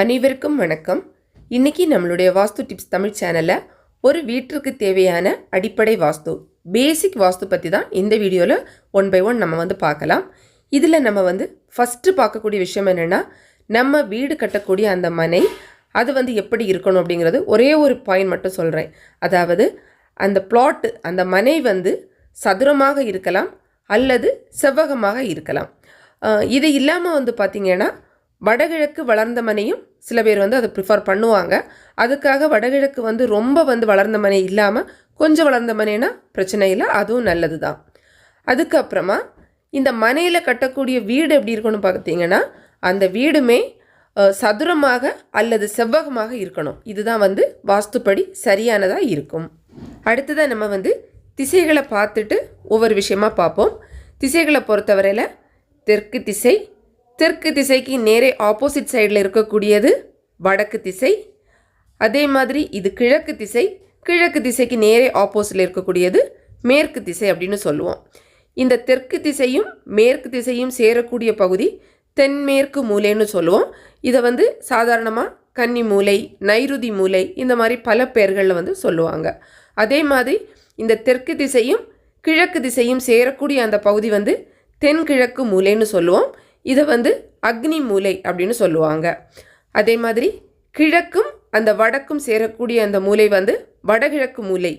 அனைவருக்கும் வணக்கம். இன்னைக்கு நம்மளுடைய வாஸ்து டிப்ஸ் தமிழ் சேனலில் ஒரு வீட்டிற்கு தேவையான அடிப்படை வாஸ்து பேசிக் வாஸ்து பற்றி தான் இந்த வீடியோவில் ஒன் பை ஒன் நம்ம வந்து பார்க்கலாம். இதில் நம்ம வந்து ஃபஸ்ட்டு பார்க்கக்கூடிய விஷயம் என்னென்னா நம்ம வீடு கட்டக்கூடிய அந்த மனை அது வந்து எப்படி இருக்கணும் அப்படிங்கிறது ஒரே ஒரு பாயிண்ட் மட்டும் சொல்கிறேன் அதாவது அந்த பிளாட்டு அந்த மனை வந்து சதுரமாக இருக்கலாம் அல்லது செவ்வகமாக இருக்கலாம். இது இல்லாமல் வந்து பார்த்திங்கன்னா வடகிழக்கு வளர்ந்த மனையும் சில பேர் வந்து அதை ப்ரிஃபர் பண்ணுவாங்க. அதுக்காக வடகிழக்கு வந்து ரொம்ப வந்து வளர்ந்த மனை இல்லாமல் கொஞ்சம் வளர்ந்த மனைனா பிரச்சனை இல்லை அதுவும் நல்லது தான் அதுக்கப்புறமா இந்த மனையில் கட்டக்கூடிய வீடு எப்படி இருக்கணும் பார்த்தீங்கன்னா அந்த வீடுமே சதுரமாக அல்லது செவ்வகமாக இருக்கணும். இதுதான் வந்து வாஸ்துப்படி சரியானதாக இருக்கும். அடுத்ததாக நம்ம வந்து திசைகளை பார்த்துட்டு ஒவ்வொரு விஷயமா பார்ப்போம். திசைகளை பொறுத்தவரையில் தெற்கு திசை தெற்கு திசைக்கு நேரே ஆப்போசிட் சைடில் இருக்கக்கூடியது வடக்கு திசை. அதே மாதிரி இது கிழக்கு திசை. கிழக்கு திசைக்கு நேரே ஆப்போசிட்டில் இருக்கக்கூடியது மேற்கு திசை அப்படின்னு சொல்லுவோம். இந்த தெற்கு திசையும் மேற்கு திசையும் சேரக்கூடிய பகுதி தென்மேற்கு மூலைன்னு சொல்லுவோம். இதை வந்து சாதாரணமாக கன்னி மூலை நைருதி மூலை இந்த மாதிரி பல பெயர்களில் வந்து சொல்லுவாங்க. அதே மாதிரி இந்த தெற்கு திசையும் கிழக்கு திசையும் சேரக்கூடிய அந்த பகுதி வந்து தென்கிழக்கு மூலைன்னு சொல்லுவோம். இதை வந்து அக்னி மூலை அப்படின்னு சொல்லுவாங்க. அதே மாதிரி கிழக்கும் அந்த வடக்கும் சேரக்கூடிய அந்த மூலை வந்து வடகிழக்கு மூலை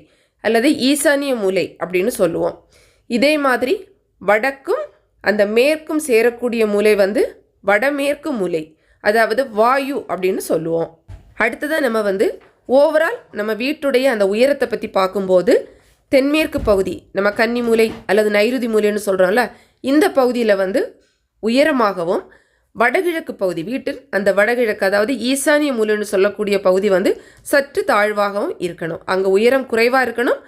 அல்லது ஈசானிய மூலை அப்படின்னு சொல்லுவோம். இதே மாதிரி வடக்கும் அந்த மேற்கும் சேரக்கூடிய மூலை வந்து வடமேற்கு மூலை அதாவது வாயு அப்படின்னு சொல்லுவோம். அடுத்ததாக நம்ம வந்து ஓவரால் நம்ம வீட்டுடைய அந்த உயரத்தை பற்றி பார்க்கும்போது தென்மேற்கு பகுதி நம்ம கன்னி மூலை அல்லது நைருதி மூலைன்னு சொல்கிறோம்ல இந்த பகுதியில் வந்து உயரமாகவும் வடகிழக்கு பகுதி வீட்டில் அந்த வடகிழக்கு அதாவது ஈசானிய மூலைன்னு சொல்லக்கூடிய பகுதி வந்து சற்று தாழ்வாகவும் இருக்கணும். அங்கே உயரம் குறைவாக இருக்கணும்.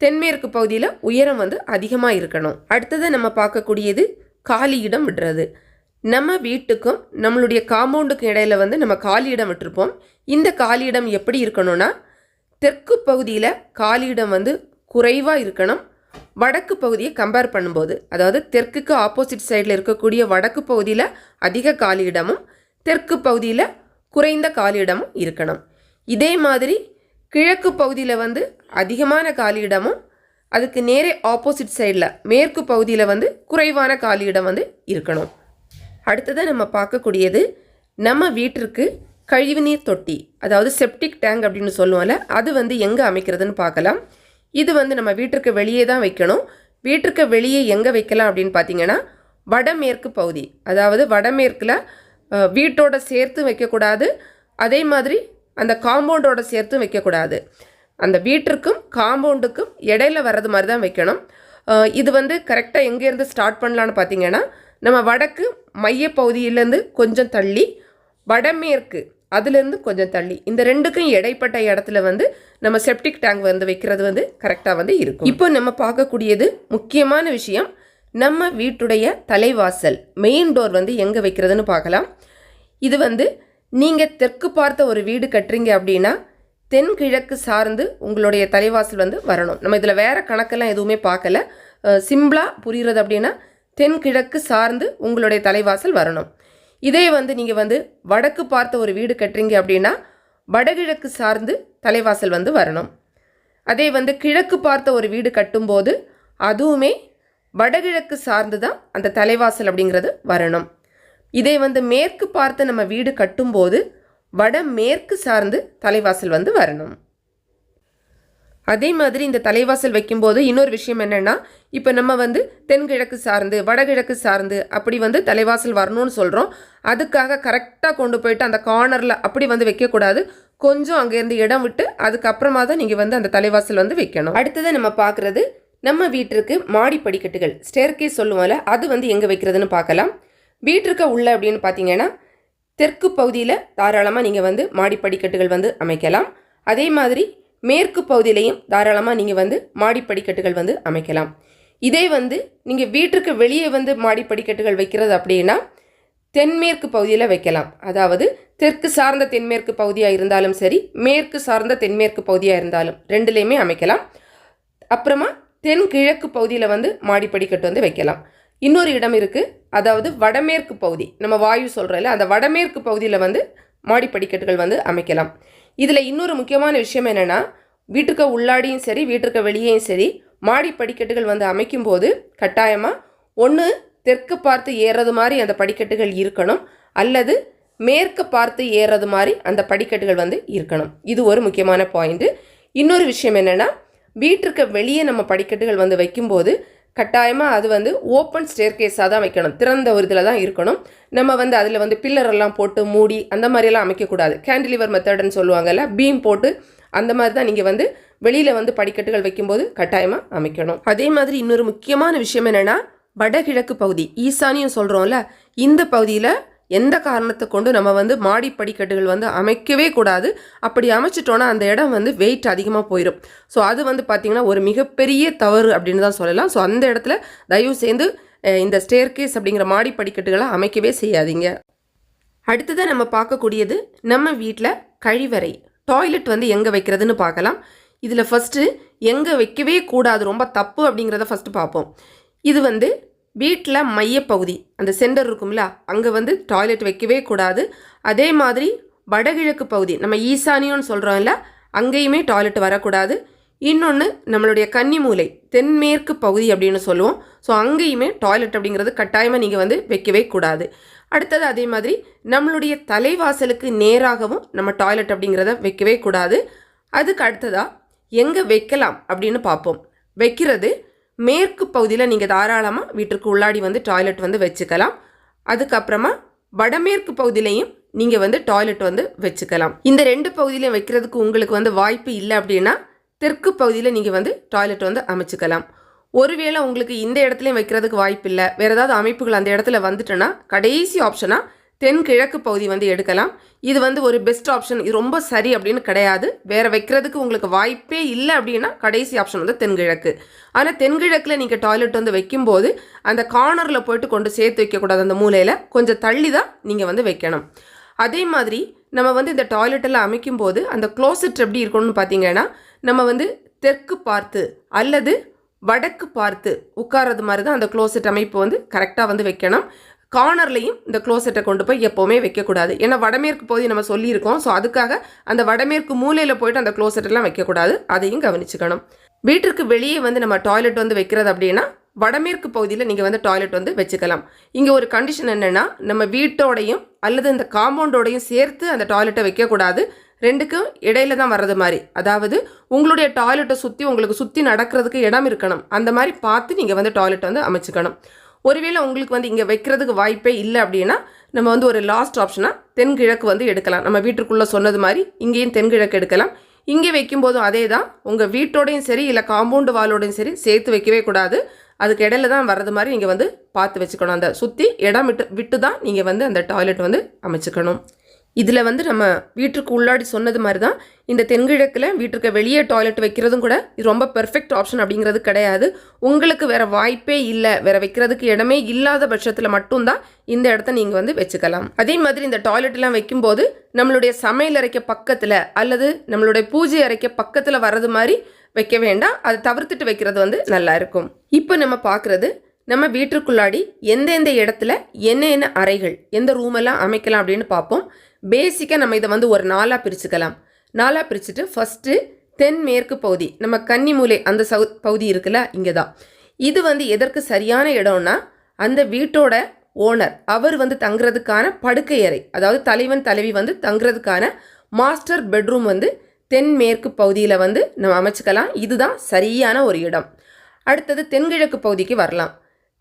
தென்மேற்கு பகுதியில் உயரம் வந்து அதிகமாக இருக்கணும். அடுத்தது நம்ம பார்க்கக்கூடியது காலி இடம் விடுறது. நம்ம வீட்டுக்கும் நம்மளுடைய காம்பவுண்டுக்கும் இடையில வந்து நம்ம காலியிடம் விட்டுருப்போம். இந்த காலியிடம் எப்படி இருக்கணும்னா தெற்கு பகுதியில் காலியிடம் வந்து குறைவாக இருக்கணும். வடக்கு பகுதியை கம்பேர் பண்ணும்போது அதாவது தெற்குக்கு ஆப்போசிட் சைடில் இருக்கக்கூடிய வடக்கு பகுதியில் அதிக காலி இடமும் தெற்கு பகுதியில் குறைந்த காலியிடமும் இருக்கணும். இதே மாதிரி கிழக்கு பகுதியில் வந்து அதிகமான காலியிடமும் அதுக்கு நேரே ஆப்போசிட் சைடில் மேற்கு பகுதியில் வந்து குறைவான காலியிடம் வந்து இருக்கணும். அடுத்ததாக நம்ம பார்க்கக்கூடியது நம்ம வீட்டிற்கு கழிவுநீர் தொட்டி அதாவது செப்டிக் டேங்க் அப்படின்னு சொல்லுவோம்ல அது வந்து எங்கே அமைக்கிறதுன்னு பார்க்கலாம். இது வந்து நம்ம வீட்டிற்கு வெளியே தான் வைக்கணும். வீட்டிற்கு வெளியே எங்கே வைக்கலாம் அப்படின்னு பார்த்தீங்கன்னா வடமேற்கு பகுதி. அதாவது வடமேற்கில் வீட்டோட சேர்த்து வைக்கக்கூடாது. அதே மாதிரி அந்த காம்பவுண்டோட சேர்த்தும் வைக்கக்கூடாது. அந்த வீட்டிற்கும் காம்பவுண்டுக்கும் இடையில வர்றது மாதிரி தான் வைக்கணும். இது வந்து கரெக்டாக எங்கேருந்து ஸ்டார்ட் பண்ணலான்னு பார்த்தீங்கன்னா நம்ம வடக்கு மையப்பகுதியிலேருந்து கொஞ்சம் தள்ளி வடமேற்கு அதுலேருந்து கொஞ்சம் தள்ளி. இந்த ரெண்டுக்கும் இடைப்பட்ட இடத்துல வந்து நம்ம செப்டிக் டேங்க் வந்து வைக்கிறது வந்து கரெக்டாக வந்து இருக்கும். இப்போ நம்ம பார்க்கக்கூடியது முக்கியமான விஷயம் நம்ம வீட்டுடைய தலைவாசல் மெயின் டோர் வந்து எங்கே வைக்கிறதுன்னு பார்க்கலாம். இது வந்து நீங்கள் தெற்கு பார்த்த ஒரு வீடு கட்டுறீங்க அப்படின்னா தென்கிழக்கு சார்ந்து உங்களுடைய தலைவாசல் வந்து வரணும். நம்ம இதில் வேறு கணக்கெல்லாம் எதுவுமே பார்க்கல. சிம்பிளாக புரிகிறது அப்படின்னா தென்கிழக்கு சார்ந்து உங்களுடைய தலைவாசல் வரணும். இதே வந்து நீங்கள் வந்து வடக்கு பார்த்த ஒரு வீடு கட்டுறீங்க அப்படின்னா வடகிழக்கு சார்ந்து தலைவாசல் வந்து வரணும். அதே வந்து கிழக்கு பார்த்த ஒரு வீடு கட்டும்போது அதுவுமே வடகிழக்கு சார்ந்து தான் அந்த தலைவாசல் அப்படிங்கிறது வரணும். இதே வந்து மேற்கு பார்த்து நம்ம வீடு கட்டும்போது வடமேற்கு சார்ந்து தலைவாசல் வந்து வரணும். அதே மாதிரி இந்த தலைவாசல் வைக்கும்போது இன்னொரு விஷயம் என்னென்னா இப்போ நம்ம வந்து தென்கிழக்கு சார்ந்து வடகிழக்கு சார்ந்து அப்படி வந்து தலைவாசல் வரணும்னு சொல்கிறோம் அதுக்காக கரெக்டாக கொண்டு போயிட்டு அந்த கார்னரில் அப்படி வந்து வைக்கக்கூடாது. கொஞ்சம் அங்கேருந்து இடம் விட்டு அதுக்கப்புறமா தான் நீங்கள் வந்து அந்த தலைவாசல் வந்து வைக்கணும். அடுத்தது நம்ம பார்க்குறது நம்ம வீட்டிற்கு மாடி படிக்கட்டுகள் ஸ்டேர்கே சொல்லுவோம்ல அது வந்து எங்கே வைக்கிறதுன்னு பார்க்கலாம். வீட்டிற்கு உள்ள அப்படின்னு பார்த்தீங்கன்னா தெற்கு பகுதியில் தாராளமாக நீங்கள் வந்து மாடி படிக்கட்டுகள் வந்து அமைக்கலாம். அதே மாதிரி மேற்கு பகுதியிலையும் தாராளமாக நீங்கள் வந்து மாடி படிக்கட்டுகள் வந்து அமைக்கலாம். இதே வந்து நீங்கள் வீட்டிற்கு வெளியே வந்து மாடி படிக்கட்டுகள் வைக்கிறது அப்படின்னா தென்மேற்கு பகுதியில் வைக்கலாம். அதாவது தெற்கு சார்ந்த தென்மேற்கு பகுதியாக இருந்தாலும் சரி மேற்கு சார்ந்த தென்மேற்கு பகுதியாக இருந்தாலும் ரெண்டுலேயுமே அமைக்கலாம். அப்புறமா தென்கிழக்கு பகுதியில் வந்து மாடி படிக்கட்டு வந்து வைக்கலாம். இன்னொரு இடம் இருக்குது அதாவது வடமேற்கு பகுதி. நம்ம வாயு சொல்கிறோம்ல அந்த வடமேற்கு பகுதியில் வந்து மாடி படிக்கட்டுகள் வந்து அமைக்கலாம். இதில் இன்னொரு முக்கியமான விஷயம் என்னென்னா வீட்டுக்கு உள்ளாடியும் சரி வீட்டுக்கு வெளியேயும் சரி மாடி படிக்கட்டுகள் வந்து அமைக்கும் போது கட்டாயமாக ஒன்று தெற்கு பார்த்து ஏறுறது மாதிரி அந்த படிக்கட்டுகள் இருக்கணும் அல்லது மேற்கு பார்த்து ஏறுறது மாதிரி அந்த படிக்கட்டுகள் வந்து இருக்கணும். இது ஒரு முக்கியமான பாயிண்ட்டு இன்னொரு விஷயம் என்னென்னா வீட்டிற்கு வெளியே நம்ம படிக்கட்டுகள் வந்து வைக்கும்போது கட்டாயமாக அது வந்து ஓப்பன் ஸ்டேர் கேஸாக தான் வைக்கணும். திறந்த ஒரு இதில் தான் இருக்கணும். நம்ம வந்து அதில் வந்து பில்லரெல்லாம் போட்டு மூடி அந்த மாதிரியெல்லாம் அமைக்கக்கூடாது கேண்டிலிவர் மெத்தடுன்னு சொல்லுவாங்கல்ல பீம் போட்டு அந்த மாதிரி தான் நீங்கள் வந்து வெளியில் வந்து படிக்கட்டுகள் வைக்கும்போது கட்டாயமாக அமைக்கணும். அதே மாதிரி இன்னொரு முக்கியமான விஷயம் என்னென்னா வடகிழக்கு பகுதி ஈசானியும் சொல்கிறோம்ல இந்த பகுதியில் எந்த காரணத்தை கொண்டு நம்ம வந்து மாடி படிக்கட்டுகள் வந்து அமைக்கவே கூடாது? அப்படி அமைச்சிட்டோன்னா அந்த இடம் வந்து வெயிட் அதிகமாக போயிடும் ஸோ அது வந்து பார்த்திங்கன்னா ஒரு மிகப்பெரிய தவறு அப்படின்னு தான் சொல்லலாம். ஸோ அந்த இடத்துல தயவு செய்து இந்த ஸ்டேர்கேஸ் அப்படிங்கிற மாடி படிக்கட்டுகளை அமைக்கவே செய்யாதீங்க. அடுத்ததாக நம்ம பார்க்கக்கூடியது நம்ம வீட்டில் கழிவறை. டாய்லெட் வந்து எங்கே வைக்கிறதுன்னு பார்க்கலாம். இதில் ஃபஸ்ட்டு எங்கே வைக்கவே கூடாது ரொம்ப தப்பு அப்படிங்கிறத ஃபஸ்ட்டு பார்ப்போம். இது வந்து வீட்டில் மையப்பகுதி அந்த சென்டர் இருக்கும்ல அங்கே வந்து டாய்லெட் வைக்கவே கூடாது. அதே மாதிரி வடகிழக்கு பகுதி நம்ம ஈசானியம்னு சொல்கிறோம்ல அங்கேயுமே டாய்லெட் வரக்கூடாது. இன்னொன்று நம்மளுடைய கன்னிமூலை தென்மேற்கு பகுதி அப்படின்னு சொல்லுவோம். ஸோ அங்கேயுமே டாய்லெட் அப்படிங்கிறது கட்டாயமாக நீங்கள் வந்து வைக்கவே கூடாது. அடுத்தது அதே மாதிரி நம்மளுடைய தலைவாசலுக்கு நேராகவும் நம்ம டாய்லெட் அப்படிங்கிறத வைக்கவே கூடாது. அதுக்கு அடுத்ததாக எங்கே வைக்கலாம் அப்படின்னு பார்ப்போம். வைக்கிறது மேற்கு பகுதியில் நீங்கள் தாராளமாக வீட்டிற்கு உள்ளாடி வந்து டாய்லெட் வந்து வச்சுக்கலாம். அதுக்கப்புறமா வடமேற்கு பகுதியிலையும் நீங்கள் வந்து டாய்லெட் வந்து வச்சுக்கலாம். இந்த ரெண்டு பகுதியிலையும் வைக்கிறதுக்கு உங்களுக்கு வந்து வாய்ப்பு இல்லை அப்படின்னா தெற்கு பகுதியில் நீங்கள் வந்து டாய்லெட் வந்து அமைச்சுக்கலாம். ஒருவேளை உங்களுக்கு இந்த இடத்துலையும் வைக்கிறதுக்கு வாய்ப்பு இல்லை. வேறு ஏதாவது அமைப்புகள் அந்த இடத்துல வந்துட்டுன்னா கடைசி ஆப்ஷனாக தென்கிழக்கு பகுதி வந்து எடுக்கலாம். இது வந்து ஒரு பெஸ்ட் ஆப்ஷன் இது ரொம்ப சரி அப்படின்னு கிடையாது. வேறு வைக்கிறதுக்கு உங்களுக்கு வாய்ப்பே இல்லை அப்படின்னா கடைசி ஆப்ஷன் வந்து தென்கிழக்கு. ஆனால் தென்கிழக்கில் நீங்கள் டாய்லெட் வந்து வைக்கும்போது அந்த கார்னரில் போயிட்டு கொண்டு சேர்த்து வைக்கக்கூடாது அந்த மூலையில். கொஞ்சம் தள்ளி தான் நீங்கள் வந்து வைக்கணும். அதே மாதிரி நம்ம வந்து இந்த டாய்லெட்டெல்லாம் அமைக்கும் போது அந்த க்ளோசெட் எப்படி இருக்கணும்னு பார்த்தீங்கன்னா நம்ம வந்து தெற்கு பார்த்து அல்லது வடக்கு பார்த்து உட்கார்றது மாதிரி தான் அந்த க்ளோசெட் அமைப்பு வந்து கரெக்டாக வந்து வைக்கணும். கார்னர்லையும் இந்த க்ளோசெட்டை கொண்டு போய் எப்போவுமே வைக்கக்கூடாது. ஏன்னா வடமேற்கு பகுதி நம்ம சொல்லியிருக்கோம். ஸோ அதுக்காக அந்த வடமேற்கு மூலையில் போயிட்டு அந்த க்ளோசெட்டெல்லாம் வைக்கக்கூடாது. அதையும் கவனிச்சுக்கணும். வீட்டிற்கு வெளியே வந்து நம்ம டாய்லெட் வந்து வைக்கிறது அப்படின்னா வடமேற்கு பகுதியில் நீங்கள் வந்து டாய்லெட் வந்து வச்சுக்கலாம். இங்கே ஒரு கண்டிஷன் என்னென்னா நம்ம வீட்டோடையும் அல்லது இந்த காம்பவுண்டோடையும் சேர்த்து அந்த டாய்லெட்டை வைக்கக்கூடாது. ரெண்டுக்கும் இடையில தான் வர்றது மாதிரி. அதாவது உங்களுடைய டாய்லெட்டை சுற்றி உங்களுக்கு சுற்றி நடக்கிறதுக்கு இடம் இருக்கணும். அந்த மாதிரி பார்த்து நீங்கள் வந்து டாய்லெட் வந்து அமைச்சுக்கணும். ஒருவேளை உங்களுக்கு வந்து இங்கே வைக்கிறதுக்கு வாய்ப்பே இல்லை அப்படின்னா நம்ம வந்து ஒரு லாஸ்ட் ஆப்ஷனாக தென்கிழக்கு வந்து எடுக்கலாம். நம்ம வீட்டுக்குள்ளே சொன்னது மாதிரி இங்கேயும் தென்கிழக்கு எடுக்கலாம். இங்கே வைக்கும்போதும் அதே தான் உங்கள் வீட்டோடையும் சரி இல்லை காம்பவுண்டு வாலோடையும் சரி சேர்த்து வைக்கவே கூடாது. அதுக்கு இடையில தான் வர்றது மாதிரி நீங்கள் வந்து பார்த்து வச்சுக்கணும். அந்த சுற்றி இடம் விட்டு விட்டு தான் நீங்கள் வந்து அந்த டாய்லெட் வந்து அமைச்சுக்கணும். இதில் வந்து நம்ம வீட்டுக்கு உள்ளாடி சொன்னது மாதிரி தான் இந்த தென்கிழக்கில் வீட்டுக்கு வெளியே டாய்லெட் வைக்கிறதும் கூட இது ரொம்ப பெர்ஃபெக்ட் ஆப்ஷன் அப்படிங்கிறது கிடையாது. உங்களுக்கு வேறு வாய்ப்பே இல்லை. வேறு வைக்கிறதுக்கு இடமே இல்லாத பட்சத்தில் மட்டும்தான் இந்த இடத்த நீங்கள் வந்து வச்சுக்கலாம். அதே மாதிரி இந்த டாய்லெட்லாம் வைக்கும்போது நம்மளுடைய சமையல் அறைக்கு பக்கத்தில் அல்லது நம்மளுடைய பூஜை அறைக்கு பக்கத்தில் வர்றது மாதிரி வைக்க வேண்டாம். அதை தவிர்த்துட்டு வைக்கிறது வந்து நல்லா இருக்கும். இப்போ நம்ம பார்க்குறது நம்ம வீட்டுக்குள்ளாடி எந்தெந்த இடத்துல என்னென்ன அறைகள் எந்த ரூமெல்லாம் அமைக்கலாம் அப்படின்னு பார்ப்போம். பேசிக்காக நம்ம இதை வந்து ஒரு நாளாக பிரிச்சுக்கலாம். நாளாக பிரிச்சுட்டு ஃபஸ்ட்டு தென்மேற்கு பகுதி நம்ம கன்னிமூலை அந்த சவு பகுதி இருக்குல்ல இங்கே தான் இது வந்து எதற்கு சரியான இடம்னா அந்த வீட்டோட ஓனர் அவர் வந்து தங்குறதுக்கான படுக்கை அறை அதாவது தலைவன் தலைவி வந்து தங்குறதுக்கான மாஸ்டர் பெட்ரூம் வந்து தென்மேற்கு பகுதியில் வந்து நம்ம அமைச்சுக்கலாம். இதுதான் சரியான ஒரு இடம். அடுத்தது தென்கிழக்கு பகுதிக்கு வரலாம்.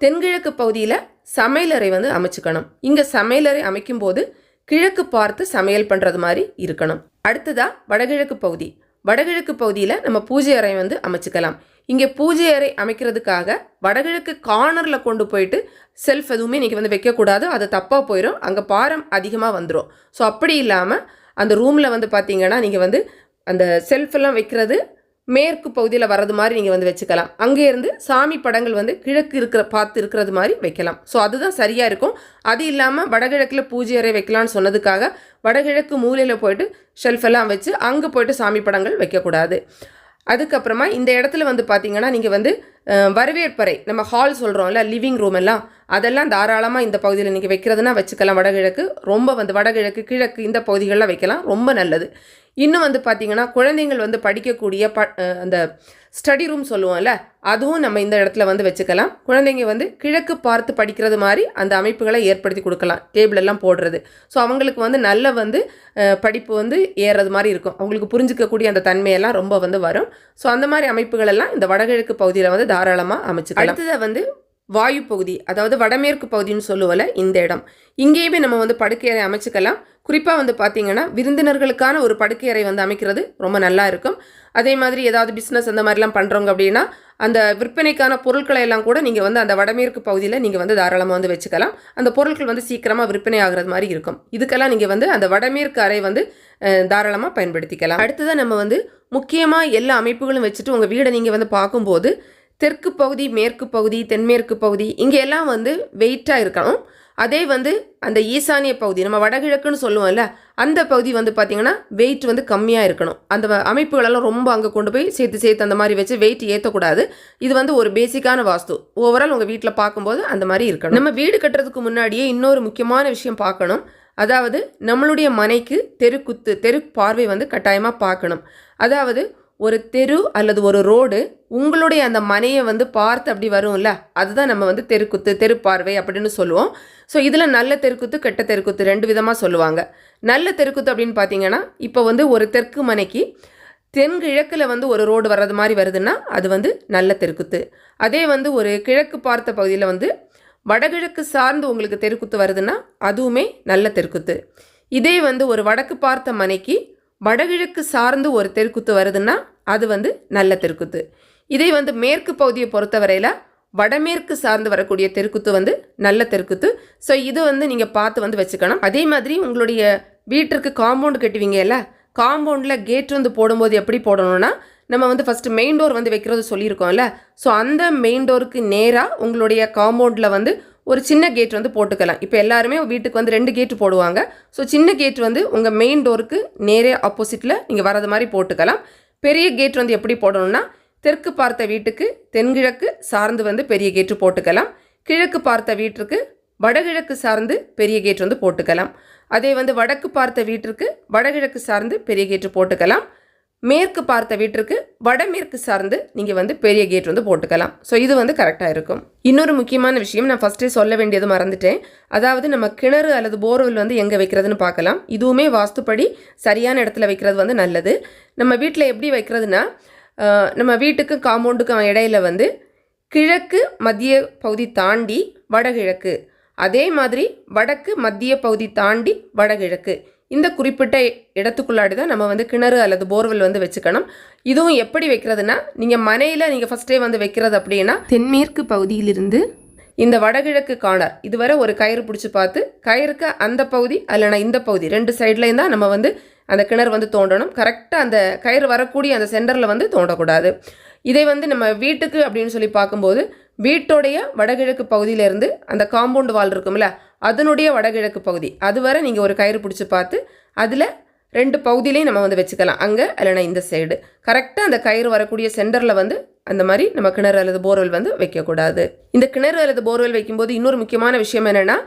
தென்கிழக்கு பகுதியில் சமையலறை வந்து அமைச்சுக்கணும். இங்கே சமையலறை அமைக்கும்போது கிழக்கு பார்த்து சமையல் பண்ணுறது மாதிரி இருக்கணும். அடுத்ததா வடகிழக்கு பகுதி. வடகிழக்கு பகுதியில் நம்ம பூஜை அறை வந்து அமைச்சுக்கலாம். இங்கே பூஜை அறை அமைக்கிறதுக்காக வடகிழக்கு கார்னரில் கொண்டு போயிட்டு செல்ஃப் எதுவுமே இன்றைக்கி வந்து வைக்கக்கூடாது. அது தப்பாக போயிடும் அங்கே பாரம் அதிகமாக வந்துடும் ஸோ அப்படி இல்லாமல் அந்த ரூமில் வந்து பார்த்தீங்கன்னா நீங்கள் வந்து அந்த செல்ஃப் எல்லாம் வைக்கிறது மேற்கு பகுதியில் வர்றது மாதிரி நீங்கள் வந்து வச்சுக்கலாம். அங்கே இருந்து சாமி படங்கள் வந்து கிழக்கு இருக்கிற பார்த்து இருக்கிறது மாதிரி வைக்கலாம். ஸோ அதுதான் சரியாக இருக்கும். அது இல்லாமல் வடகிழக்கில் பூஜை அறை வைக்கலாம்னு சொன்னதுக்காக வடகிழக்கு மூலையில் போயிட்டு ஷெல்ஃப் எல்லாம் வச்சு அங்கே போயிட்டு சாமி படங்கள் வைக்கக்கூடாது. அதுக்கப்புறமா இந்த இடத்துல வந்து பார்த்தீங்கன்னா நீங்கள் வந்து வரவேற்பறை நம்ம ஹால் சொல்கிறோம்ல லிவிங் ரூம் எல்லாம் அதெல்லாம் தாராளமாக இந்த பகுதியில் நீங்கள் வைக்கிறதுனா வச்சுக்கலாம். வடகிழக்கு ரொம்ப வந்து வடகிழக்கு கிழக்கு இந்த பகுதிகளில் வைக்கலாம். ரொம்ப நல்லது. இன்னும் வந்து பார்த்தீங்கன்னா குழந்தைங்கள் வந்து படிக்கக்கூடிய ப அந்த ஸ்டடி ரூம் சொல்லுவோம்ல அதுவும் நம்ம இந்த இடத்துல வந்து வச்சுக்கலாம். குழந்தைங்க வந்து கிழக்கு பார்த்து படிக்கிறது மாதிரி அந்த அமைப்புகளை ஏற்படுத்தி கொடுக்கலாம். டேபிள் எல்லாம் போடுறது. ஸோ அவங்களுக்கு வந்து நல்ல வந்து படிப்பு வந்து ஏறுறது மாதிரி இருக்கும். அவங்களுக்கு புரிஞ்சிக்கக்கூடிய அந்த தன்மையெல்லாம் ரொம்ப வந்து வரும். ஸோ அந்த மாதிரி அமைப்புகள் எல்லாம் இந்த வடகிழக்கு பகுதியில் வந்து தாராளமாக அமைச்சுக்கலாம். அடுத்ததை வந்து வாயு பகுதி அதாவது வடமேற்கு பகுதின்னு சொல்லுவல இந்த இடம். இங்கேயுமே நம்ம வந்து படுக்கையறை அமைச்சுக்கலாம். குறிப்பாக வந்து பார்த்திங்கன்னா விருந்தினர்களுக்கான ஒரு படுக்கையறை வந்து அமைக்கிறது ரொம்ப நல்லா இருக்கும். அதே மாதிரி ஏதாவது பிஸ்னஸ் அந்த மாதிரிலாம் பண்ணுறவங்க அப்படின்னா அந்த விற்பனைக்கான பொருட்களை எல்லாம் கூட நீங்கள் வந்து அந்த வடமேற்கு பகுதியில் நீங்கள் வந்து தாராளமாக வந்து வச்சுக்கலாம். அந்த பொருட்கள் வந்து சீக்கிரமாக விற்பனை ஆகிறது மாதிரி இருக்கும். இதுக்கெல்லாம் நீங்கள் வந்து அந்த வடமேற்கு அறை வந்து தாராளமாக பயன்படுத்திக்கலாம். அடுத்ததாக நம்ம வந்து முக்கியமாக எல்லா அமைப்புகளும் வச்சுட்டு உங்கள் வீடை நீங்கள் வந்து பார்க்கும்போது தெற்கு பகுதி மேற்கு பகுதி தென்மேற்கு பகுதி இங்கே எல்லாம் வந்து வெயிட்டாக இருக்கணும் அதே வந்து அந்த ஈசானிய பகுதி நம்ம வடகிழக்குன்னு சொல்லுவோம்ல அந்த பகுதி வந்து பார்த்திங்கன்னா வெயிட் வந்து கம்மியாக இருக்கணும். அந்த வ- அமைப்புகளெல்லாம் ரொம்ப அங்கே கொண்டு போய் சேர்த்து சேர்த்து அந்த மாதிரி வச்சு வெயிட் ஏற்றக்கூடாது இது வந்து ஒரு பேசிக்கான வாஸ்து. ஓவரால் உங்கள் வீட்டில் பார்க்கும்போது அந்த மாதிரி இருக்கணும். நம்ம வீடு கட்டுறதுக்கு முன்னாடியே இன்னொரு முக்கியமான விஷயம் பார்க்கணும் அதாவது நம்மளுடைய மனைக்கு தெருக்குத்து தெரு பார்வை வந்து கட்டாயமாக பார்க்கணும் அதாவது ஒரு தெரு அல்லது ஒரு ரோடு உங்களுடைய அந்த மனையை வந்து பார்த்து அப்படி வரும்ல? அதுதான் நம்ம வந்து தெருக்குத்து தெருப்பார்வை அப்படின்னு சொல்லுவோம். ஸோ இதில் நல்ல தெருக்குத்து கெட்ட தெருக்குத்து ரெண்டு விதமாக சொல்லுவாங்க. நல்ல தெருக்குத்து அப்படின்னு பார்த்தீங்கன்னா இப்போ வந்து ஒரு தெற்கு மனைக்கு தென்கிழக்கில் வந்து ஒரு ரோடு வர்றது மாதிரி வருதுன்னா அது வந்து நல்ல தெருக்குத்து. அதே வந்து ஒரு கிழக்கு பார்த்த பகுதியில் வந்து வடகிழக்கு சார்ந்து உங்களுக்கு தெருக்குத்து வருதுன்னா அதுவுமே நல்ல தெருக்குத்து. இதே வந்து ஒரு வடக்கு பார்த்த மனைக்கு வடகிழக்கு சார்ந்து ஒரு தெருக்குத்து வருதுன்னா அது வந்து நல்ல தெருக்குத்து இதே வந்து மேற்கு பகுதியை பொறுத்தவரையில் வடமேற்கு சார்ந்து வரக்கூடிய தெருக்குத்து வந்து நல்ல தெருக்குத்து ஸோ இது வந்து நீங்கள் பார்த்து வந்து வச்சுக்கணும். அதே மாதிரி உங்களுடைய வீட்டிற்கு காம்பவுண்ட் கட்டுவீங்கல்ல காம்பவுண்டில் கேட் வந்து போடும்போது எப்படி போடணும்னா நம்ம வந்து ஃபஸ்ட்டு மெயின் டோர் வந்து வைக்கிறது சொல்லியிருக்கோம்ல. ஸோ அந்த மெயின் டோருக்கு நேராக உங்களுடைய காம்பவுண்டில் வந்து ஒரு சின்ன கேட் வந்து போட்டுக்கலாம். இப்போ எல்லாருமே வீட்டுக்கு வந்து ரெண்டு கேட்டு போடுவாங்க. ஸோ சின்ன கேட் வந்து உங்கள் மெயின் டோருக்கு நேரே ஆப்போசிட்டில் நீங்கள் வரது மாதிரி போட்டுக்கலாம். பெரிய கேட் வந்து எப்படி போடணும்னா தெற்கு பார்த்த வீட்டுக்கு தென்கிழக்கு சார்ந்து வந்து பெரிய கேட்டு போட்டுக்கலாம். கிழக்கு பார்த்த வீட்டிற்கு வடகிழக்கு சார்ந்து பெரிய கேட் வந்து போட்டுக்கலாம். அதே வந்து வடக்கு பார்த்த வீட்டிற்கு வடகிழக்கு சார்ந்து பெரிய கேட்டு போட்டுக்கலாம். மேற்கு பார்த்த வீட்டிற்கு வடமேற்கு சார்ந்து நீங்கள் வந்து பெரிய கேட் வந்து போட்டுக்கலாம். ஸோ இது வந்து கரெக்டாக இருக்கும். இன்னொரு முக்கியமான விஷயம் நான் ஃபஸ்ட்டே சொல்ல வேண்டியது மறந்துட்டேன். அதாவது நம்ம கிணறு அல்லது போர்வெல் வந்து எங்கே வைக்கிறதுன்னு பார்க்கலாம். இதுவுமே வாஸ்துப்படி சரியான இடத்துல வைக்கிறது வந்து நல்லது. நம்ம வீட்டில் எப்படி வைக்கிறதுனா நம்ம வீட்டுக்கும் காம்பவுண்டுக்கும் இடையில வந்து கிழக்கு மத்திய பகுதி தாண்டி வடகிழக்கு. அதே மாதிரி வடக்கு மத்திய பகுதி தாண்டி வடகிழக்கு. இந்த குறிப்பிட்ட இடத்துக்குள்ளாடி தான் நம்ம வந்து கிணறு அல்லது போர்வெல் வந்து வச்சுக்கணும். இதுவும் எப்படி வைக்கிறதுனா நீங்கள் மனையில் நீங்கள் ஃபஸ்ட்டே வந்து வைக்கிறது அப்படின்னா தென்மேற்கு பகுதியிலிருந்து இந்த வடகிழக்கு கார்னர் இதுவரை ஒரு கயிறு பிடிச்சி பார்த்து கயிறுக்கு அந்த பகுதி அல்லனா இந்த பகுதி ரெண்டு சைட்லேயும் தான் நம்ம வந்து அந்த கிணறு வந்து தோண்டணும். கரெக்டாக அந்த கயிறு வரக்கூடிய அந்த சென்டரில் வந்து தோண்டக்கூடாது. இதை வந்து நம்ம வீட்டுக்கு அப்படின்னு சொல்லி பார்க்கும்போது வீட்டோடைய வடகிழக்கு பகுதியிலேருந்து அந்த காம்பவுண்ட் வால் இருக்கும்ல அதனுடைய வடகிழக்கு பகுதி. அதுவரை நீங்கள் ஒரு கயிறு பிடிச்சி பார்த்து அதில் ரெண்டு பகுதியிலையும் நம்ம வந்து வச்சுக்கலாம். அங்கே இல்லைனா இந்த சைடு கரெக்டாக அந்த கயிறு வரக்கூடிய சென்டரில் வந்து அந்த மாதிரி நம்ம கிணறு அல்லது போர்வெல் வந்து வைக்கக்கூடாது. இந்த கிணறு அல்லது போர்வெல் வைக்கும்போது இன்னொரு முக்கியமான விஷயம் என்னென்னா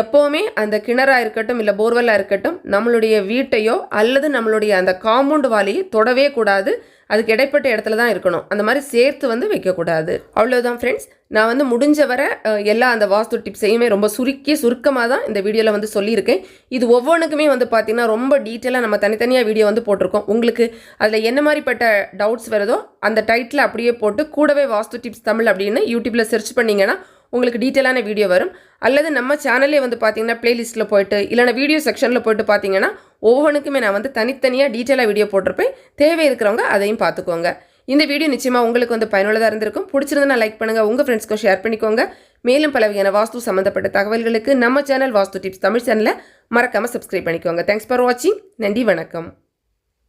எப்போவுமே அந்த கிணறாக இருக்கட்டும் இல்லை போர்வெல்லாக இருக்கட்டும் நம்மளுடைய வீட்டையோ அல்லது நம்மளுடைய அந்த காம்பவுண்ட் வாலையை தொடவே கூடாது. அதுக்கு இடைப்பட்ட இடத்துல தான் இருக்கணும். அந்த மாதிரி சேர்த்து வந்து வைக்கக்கூடாது. அவ்வளோதான் ஃப்ரெண்ட்ஸ் நான் வந்து முடிஞ்ச வரை எல்லா அந்த வாஸ்து டிப்ஸையுமே ரொம்ப சுருக்கி சுருக்கமாக தான் இந்த வீடியோவில் வந்து சொல்லியிருக்கேன். இது ஒவ்வொன்றுக்குமே வந்து பார்த்திங்கன்னா ரொம்ப டீட்டெயிலாக நம்ம தனித்தனியாக வீடியோ வந்து போட்டிருக்கோம். உங்களுக்கு அதில் என்ன மாதிரிப்பட்ட டவுட்ஸ் வருதோ அந்த டைட்டில் அப்படியே போட்டு கூடவே வாஸ்து டிப்ஸ் தமிழ் அப்படின்னு யூடியூப்பில் சர்ச் பண்ணிங்கன்னா உங்களுக்கு டீட்டெயிலான வீடியோ வரும். அல்லது நம்ம சேனல்லே வந்து பார்த்தீங்கன்னா பிளேலிஸ்ட்டில் போயிட்டு இல்லைனா வீடியோ செக்ஷனில் போயிட்டு பார்த்தீங்கன்னா ஒவ்வொன்றுக்குமே நான் வந்து தனித்தனியாக டீட்டெயிலாக வீடியோ போட்டிருப்பேன். தேவை இருக்கிறவங்க அதையும் பார்த்துக்கோங்க இந்த வீடியோ நிச்சயமாக உங்களுக்கு வந்து பயனுள்ளதாக இருந்திருக்கும். பிடிச்சிருந்தா லைக் பண்ணுங்கள் உங்கள் ஃப்ரெண்ட்ஸ்க்கும் ஷேர் பண்ணிக்கோங்க. மேலும் பல வகையான வாஸ்து சம்மந்தப்பட்ட தகவல்களுக்கு நம்ம சேனல் வாஸ்து டிப்ஸ் தமிழ் சேனலை மறக்காமல் சப்ஸ்கிரைப் பண்ணிக்கோங்க. தேங்க்ஸ் ஃபார் வாட்சிங் நன்றி வணக்கம்.